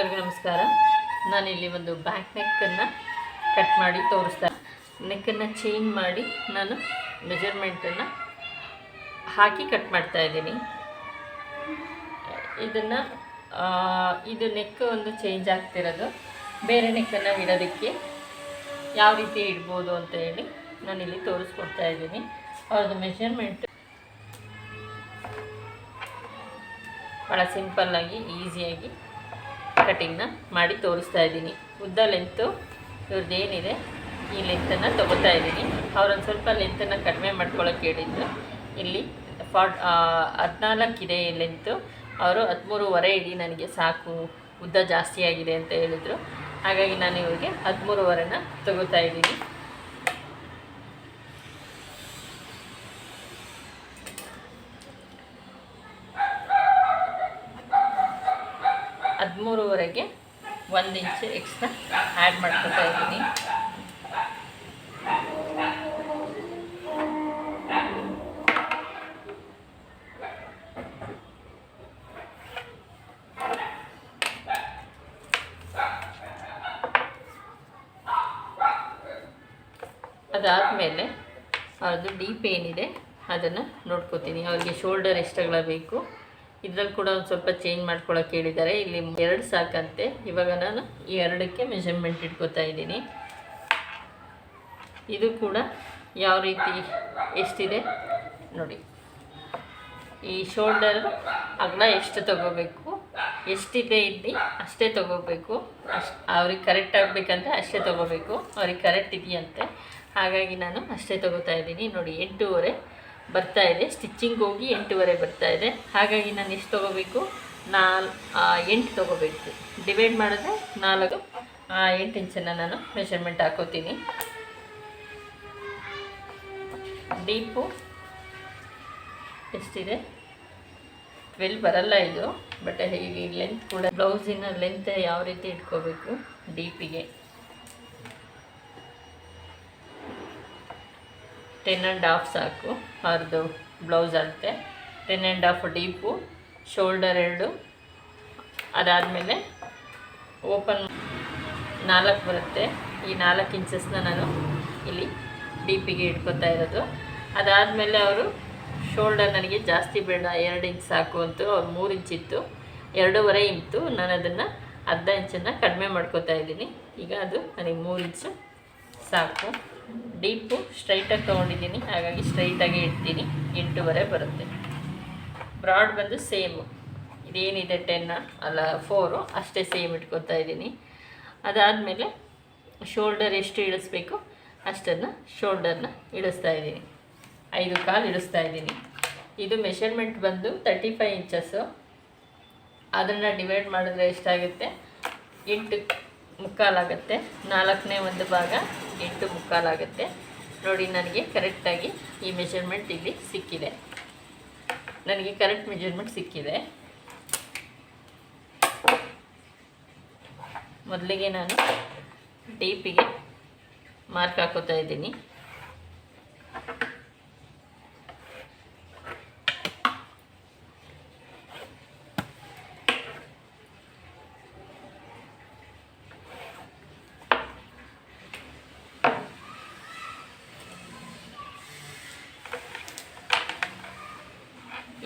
ಎಲ್ಲರಿಗೂ ನಮಸ್ಕಾರ. ನಾನಿಲ್ಲಿ ಒಂದು ಬ್ಯಾಕ್ ನೆಕ್ಕನ್ನು ಕಟ್ ಮಾಡಿ ತೋರಿಸ್ತಾ ನೆಕ್ಕನ್ನು ಚೇಂಜ್ ಮಾಡಿ ನಾನು ಮೆಜರ್ಮೆಂಟನ್ನು ಹಾಕಿ ಕಟ್ ಮಾಡ್ತಾ ಇದ್ದೀನಿ. ಇದನ್ನು ಇದು ನೆಕ್ ಒಂದು ಚೇಂಜ್ ಆಗ್ತಿರೋದು. ಬೇರೆ ನೆಕ್ಕನ್ನು ಇಡೋದಕ್ಕೆ ಯಾವ ರೀತಿ ಇಡ್ಬೋದು ಅಂತ ಹೇಳಿ ನಾನಿಲ್ಲಿ ತೋರಿಸ್ಕೊಡ್ತಾ ಇದ್ದೀನಿ. ಅವ್ರದ್ದು ಮೆಷರ್ಮೆಂಟ್ ಭಾಳ ಸಿಂಪಲ್ಲಾಗಿ ಈಸಿಯಾಗಿ ಕಟಿಂಗ್ನ ಮಾಡಿ ತೋರಿಸ್ತಾ ಇದ್ದೀನಿ. ಉದ್ದ ಲೆಂತು ಇವ್ರದ್ದು ಏನಿದೆ, ಈ ಲೆಂತನ್ನು ತೊಗೋತಾ ಇದ್ದೀನಿ. ಅವ್ರೊಂದು ಸ್ವಲ್ಪ ಲೆಂತನ್ನು ಕಡಿಮೆ ಮಾಡ್ಕೊಳ್ಳೋಕೆ ಹೇಳಿದ್ದು ಇಲ್ಲಿ ಫಾರ್ಟ್ ಹದಿನಾಲ್ಕಿದೆ ಲೆಂತು ಅವರು ಹದಿಮೂರುವರೆ ಇಡಿ ನನಗೆ ಸಾಕು, ಉದ್ದ ಜಾಸ್ತಿ ಆಗಿದೆ ಅಂತ ಹೇಳಿದರು. ಹಾಗಾಗಿ ನಾನು ಇವ್ರಿಗೆ ಹದಿಮೂರುವರೆನ ತೊಗೋತಾ ಇದ್ದೀನಿ. ಹದಿಮೂರುವರೆಗೆ ಒಂದು ಇಂಚು ಎಕ್ಸ್ಟ್ರಾ ಆ್ಯಡ್ ಮಾಡ್ಕೊತಾ ಇದ್ದೀನಿ. ಅದಾದಮೇಲೆ ಅದು ಡೀಪ್ ಏನಿದೆ, ಅದನ್ನು ನೋಡ್ಕೋತೀನಿ. ಅವ್ರಿಗೆ ಶೋಲ್ಡರ್ ಎಷ್ಟಗಳ ಬೇಕು. ಇದರಲ್ಲಿ ಕೂಡ ಒಂದು ಸ್ವಲ್ಪ ಚೇಂಜ್ ಮಾಡ್ಕೊಳಕ್ಕೆ ಹೇಳಿದ್ದಾರೆ. ಇಲ್ಲಿ ಎರಡು ಸಾಕಂತೆ. ಇವಾಗ ನಾನು ಈ ಎರಡಕ್ಕೆ ಮೆಷರ್ಮೆಂಟ್ ಇಟ್ಕೋತಾ ಇದ್ದೀನಿ. ಇದು ಕೂಡ ಯಾವ ರೀತಿ ಎಷ್ಟಿದೆ? ನೋಡಿ. ಈ ಶೋಲ್ಡರ್ ಅಗಲ ಎಷ್ಟು ತಗೋಬೇಕು? ಎಷ್ಟಿದೆ ಇಲ್ಲಿ? ಅಷ್ಟೇ ತಗೋಬೇಕು. ಅಷ್ಟು, ಅವ್ರಿಗೆ ಕರೆಕ್ಟ್ ಆಗಬೇಕಂತ ಅಷ್ಟೇ ತಗೋಬೇಕು. ಅವ್ರಿಗೆ ಕರೆಕ್ಟ್ ಇದೆಯಂತೆ. ಹಾಗಾಗಿ ನಾನು ಅಷ್ಟೇ ತಗೋತಾ ಇದ್ದೀನಿ. ನೋಡಿ, ಎಂಟೂವರೆ. ಬರ್ತಾ ಇದೆ. ಸ್ಟಿಚ್ಚಿಂಗ್ ಹೋಗಿ ಎಂಟೂವರೆ ಬರ್ತಾ ಇದೆ. ಹಾಗಾಗಿ ನಾನು ಎಷ್ಟು ತೊಗೋಬೇಕು? ನಾಲ್ ಎಂಟು ತೊಗೋಬೇಕು. ಡಿವೈಡ್ ಮಾಡಿದ್ರೆ ನಾಲ್ಕು. ಎಂಟು ಇಂಚನ್ನು ನಾನು ಮೆಷರ್ಮೆಂಟ್ ಹಾಕೋತೀನಿ. ಡೀಪು ಎಷ್ಟಿದೆ? ಟ್ವೆಲ್ ಬರಲ್ಲ ಇದು ಬಟ್ ಹೇಗೆ ಲೆಂತ್ ಕೂಡ ಬ್ಲೌಸಿನ ಲೆಂತ್ ಯಾವ ರೀತಿ ಇಟ್ಕೋಬೇಕು? ಡೀಪಿಗೆ ಟೆನ್ ಆ್ಯಂಡ್ ಹಾಫ್ ಸಾಕು. ಅವ್ರದ್ದು ಬ್ಲೌಸ್ ಅಂತೆ ten and half deep shoulder ಎರಡು. ಅದಾದಮೇಲೆ ಓಪನ್ ನಾಲ್ಕು ಬರುತ್ತೆ. ಈ ನಾಲ್ಕು ಇಂಚಸ್ನ ನಾನು ಇಲ್ಲಿ ಡೀಪಿಗೆ ಇಟ್ಕೊತಾ ಇರೋದು. ಅದಾದಮೇಲೆ ಅವರು ಶೋಲ್ಡರ್ ನನಗೆ ಜಾಸ್ತಿ ಬೇಡ, ಎರಡು ಇಂಚ್ ಸಾಕು ಅಂತು ಅವ್ರು ಮೂರು ಇಂಚ್ ಇತ್ತು. ಎರಡೂವರೆ ಇಂತು ನಾನು ಅದನ್ನು ಅರ್ಧ ಇಂಚನ್ನು ಕಡಿಮೆ ಮಾಡ್ಕೋತಾ ಇದ್ದೀನಿ. ಈಗ ಅದು ನನಗೆ ಮೂರು ಇಂಚು ಸಾಕು. ಡೀಪು ಸ್ಟ್ರೈಟಾಗಿ ತೊಗೊಂಡಿದ್ದೀನಿ. ಹಾಗಾಗಿ ಸ್ಟ್ರೈಟಾಗಿ ಇಡ್ತೀನಿ. ಎಂಟೂವರೆ ಬರುತ್ತೆ. ಬ್ರಾಡ್ ಬಂದು ಸೇಮು. ಇದೇನಿದೆ ಟೆನ್ನ ಅಲ್ಲ ಫೋರು, ಅಷ್ಟೇ ಸೇಮ್ ಇಟ್ಕೊತಾ ಇದ್ದೀನಿ. ಅದಾದಮೇಲೆ ಶೋಲ್ಡರ್ ಎಷ್ಟು ಇಳಿಸ್ಬೇಕು ಅಷ್ಟನ್ನು ಶೋಲ್ಡರ್ನ ಇಳಿಸ್ತಾ ಇದ್ದೀನಿ. ಐದು ಕಾಲು ಇಳಿಸ್ತಾ ಇದ್ದೀನಿ. ಇದು ಮೆಷರ್ಮೆಂಟ್ ಬಂದು ತರ್ಟಿ ಫೈವ್ ಇಂಚಸ್ಸು. ಅದನ್ನು ಡಿವೈಡ್ ಮಾಡಿದ್ರೆ ಎಷ್ಟಾಗುತ್ತೆ? ಎಂಟು ಮುಕ್ಕಾಲಾಗುತ್ತೆ. ನಾಲ್ಕನೇ ಒಂದು ಭಾಗ ಎಂಟು ಮುಕ್ಕಾಲಾಗುತ್ತೆ ನೋಡಿ, ನನಗೆ ಕರೆಕ್ಟಾಗಿ ಈ ಮೆಷರ್ಮೆಂಟ್ ಇಲ್ಲಿ ಸಿಕ್ಕಿದೆ. ನನಗೆ ಕರೆಕ್ಟ್ ಮೆಜರ್ಮೆಂಟ್ ಸಿಕ್ಕಿದೆ. ಮೊದಲಿಗೆ ನಾನು ಟೇಪಿಗೆ ಮಾರ್ಕ್ ಹಾಕೋತಾ ಇದ್ದೀನಿ.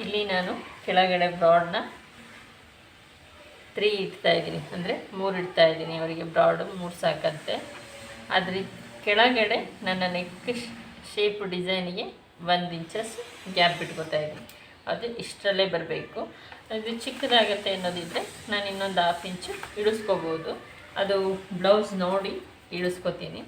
ಇಲ್ಲಿ ನಾನು ಕೆಳಗಡೆ ಬ್ರಾಡ್ನ ತ್ರೀ ಇಡ್ತಾ ಇದ್ದೀನಿ. ಅಂದರೆ ಮೂರು ಇಡ್ತಾ ಇದ್ದೀನಿ. ಅವರಿಗೆ ಬ್ರಾಡು ಮೂರು ಸಾಕಂತೆ. ಅದ್ರ ಕೆಳಗಡೆ ನನ್ನ ನೆಕ್ ಶೇಪ್ ಡಿಸೈನಿಗೆ ಒಂದು ಇಂಚಸ್ ಗ್ಯಾಪ್ ಬಿಟ್ಕೋತಾ ಇದ್ದೀನಿ. ಅದು ಇಷ್ಟರಲ್ಲೇ ಬರಬೇಕು. ಅದು ಚಿಕ್ಕದಾಗತ್ತೆ ಅನ್ನೋದಿದ್ದರೆ ನಾನು ಇನ್ನೊಂದು ಹಾಫ್ ಇಂಚು ಇಳಿಸ್ಕೋಬೋದು ಅದು ಬ್ಲೌಸ್ ನೋಡಿ ಇಳಿಸ್ಕೋತೀನಿ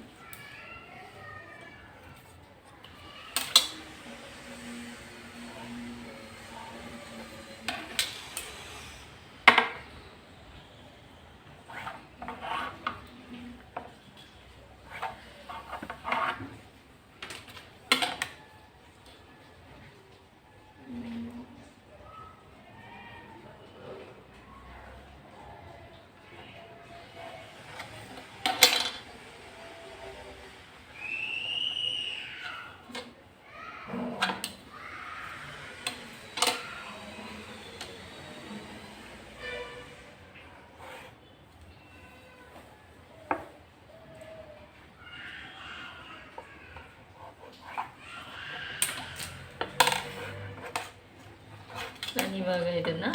ನಾನಿವಾಗ ಇದನ್ನು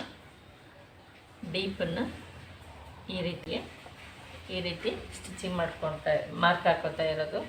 ಡೀಪನ್ನು ಈ ರೀತಿ ಈ ರೀತಿ ಸ್ಟಿಚಿಂಗ್ ಮಾಡ್ಕೊತಾ ಮಾರ್ಕ್ ಹಾಕೋತಾ ಇರೋದು.